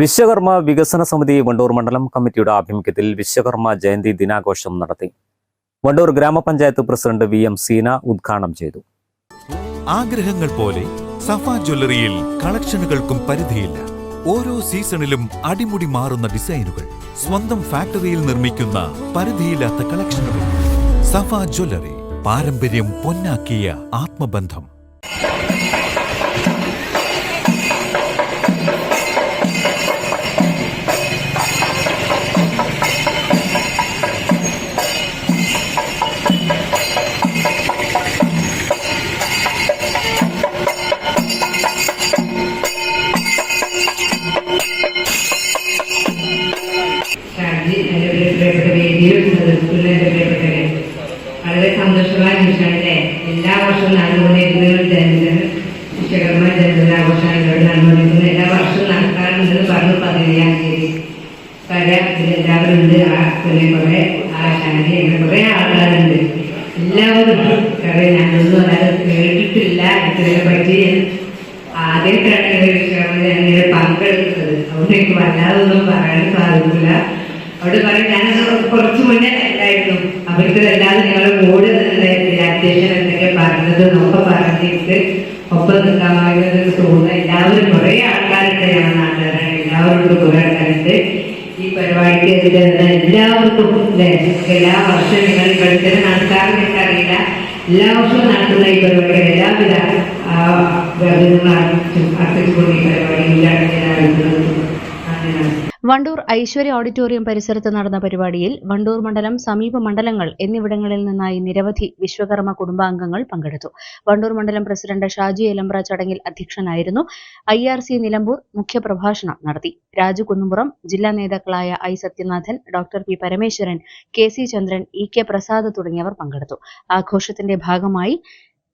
വിശ്വകർമ്മ വികസന സമിതി വണ്ടൂർ മണ്ഡലം കമ്മിറ്റിയുടെ ആഭിമുഖ്യത്തിൽ വിശ്വകർമ്മ ജയന്തി ദിനാഘോഷം നടത്തി. വണ്ടൂർ ഗ്രാമപഞ്ചായത്ത് പ്രസിഡന്റ് വി എം സീന ഉദ്ഘാടനം ചെയ്തു. ആഗ്രഹങ്ങൾ പോലെ സഫ ജ്വല്ലറിയിൽ കളക്ഷനുകൾക്കും പരിധിയില്ല. ഓരോ സീസണിലും അടിമുടി മാറുന്ന ഡിസൈനുകൾ സ്വന്തം ഫാക്ടറിയിൽ നിർമ്മിക്കുന്ന പരിധിയില്ലാത്ത കളക്ഷനുകൾ. സഫ ജ്വല്ലറി പാരമ്പര്യം പൊന്നാക്കിയ ആത്മബന്ധം. വർഷവും നടന്നുകൊണ്ടിരിക്കുന്ന ഒരു ജനദിനം വിശ്വകർമ്മ ജനദിനാഘോഷമാണ് ഇവിടെ നടന്നുകൊണ്ടിരിക്കുന്നത് എല്ലാ വർഷവും നടത്താറുണ്ടെന്ന് പറഞ്ഞു പതിനേഴാം തീയതി. പല ഇതിലെല്ലാവരും ഉണ്ട്. ആ പിന്നെ കുറെ ആ അങ്ങനെ കുറെ ആൾക്കാരുണ്ട് എല്ലാവരും കാരണം ഞാനൊന്നും അതായത് കേട്ടിട്ടില്ല. ഇതിനെ പറ്റി. ആദ്യമായിട്ടാണ് ഒരു വിശ്വകർമ്മ ജനദിനം പങ്കെടുക്കുന്നത് അതുകൊണ്ട് എനിക്ക് വല്ലാതൊന്നും പറയാൻ സാധിക്കില്ല. അവിടെ പറയും ഞാൻ കുറച്ച് മുന്നേ ഉണ്ടായിരുന്നു അവർക്ക് അല്ലാതെ ഞങ്ങൾ ഉണ്ടായിരുന്നില്ല അധ്യക്ഷൻ എന്തൊക്കെ പറഞ്ഞത് നോക്കെ പറഞ്ഞിട്ട് ഒപ്പം നിൽക്കാമെന്ന് തോന്നുന്നു എല്ലാവരും കുറെ ആൾക്കാരുണ്ട് ഞങ്ങളുടെ നാട്ടുകാരെ. എല്ലാവരും ഉണ്ട് കുറെ ആൾക്കാരുണ്ട്. ഈ പരിപാടിക്ക് എതിരുന്ന എല്ലാവർക്കും എല്ലാ വർഷവും നിങ്ങൾ ഇവിടുത്തെ നടത്താറും എനിക്കറിയില്ല എല്ലാ വർഷവും നടത്തുന്ന ഈ പരിപാടികൾ എല്ലാവിധ ആ, നിങ്ങൾ അർപ്പിച്ചുകൊണ്ട് ഈ പരിപാടി ഞാൻ നന്ദി വണ്ടൂർ ഐശ്വര്യ ഓഡിറ്റോറിയം പരിസരത്ത് നടന്ന പരിപാടിയിൽ വണ്ടൂർ മണ്ഡലം സമീപ മണ്ഡലങ്ങൾ എന്നിവിടങ്ങളിൽ നിന്നായി നിരവധി വിശ്വകർമ്മ കുടുംബാംഗങ്ങൾ പങ്കെടുത്തു. വണ്ടൂർ മണ്ഡലം പ്രസിഡന്റ് ഷാജി എലമ്പ്ര ചടങ്ങിൽ അധ്യക്ഷനായിരുന്നു ഐ ആർ സി നിലമ്പൂർ മുഖ്യപ്രഭാഷണം നടത്തി. രാജു കുന്നുപുറം ജില്ലാ നേതാക്കളായ I Sathyanathan doctor P Parameswaran K C Chandran E K Prasad തുടങ്ങിയവർ പങ്കെടുത്തു. ആഘോഷത്തിന്റെ ഭാഗമായി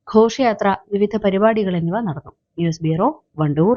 ഘോഷയാത്ര വിവിധ പരിപാടികൾ എന്നിവ നടന്നു. News bureau Wandoor.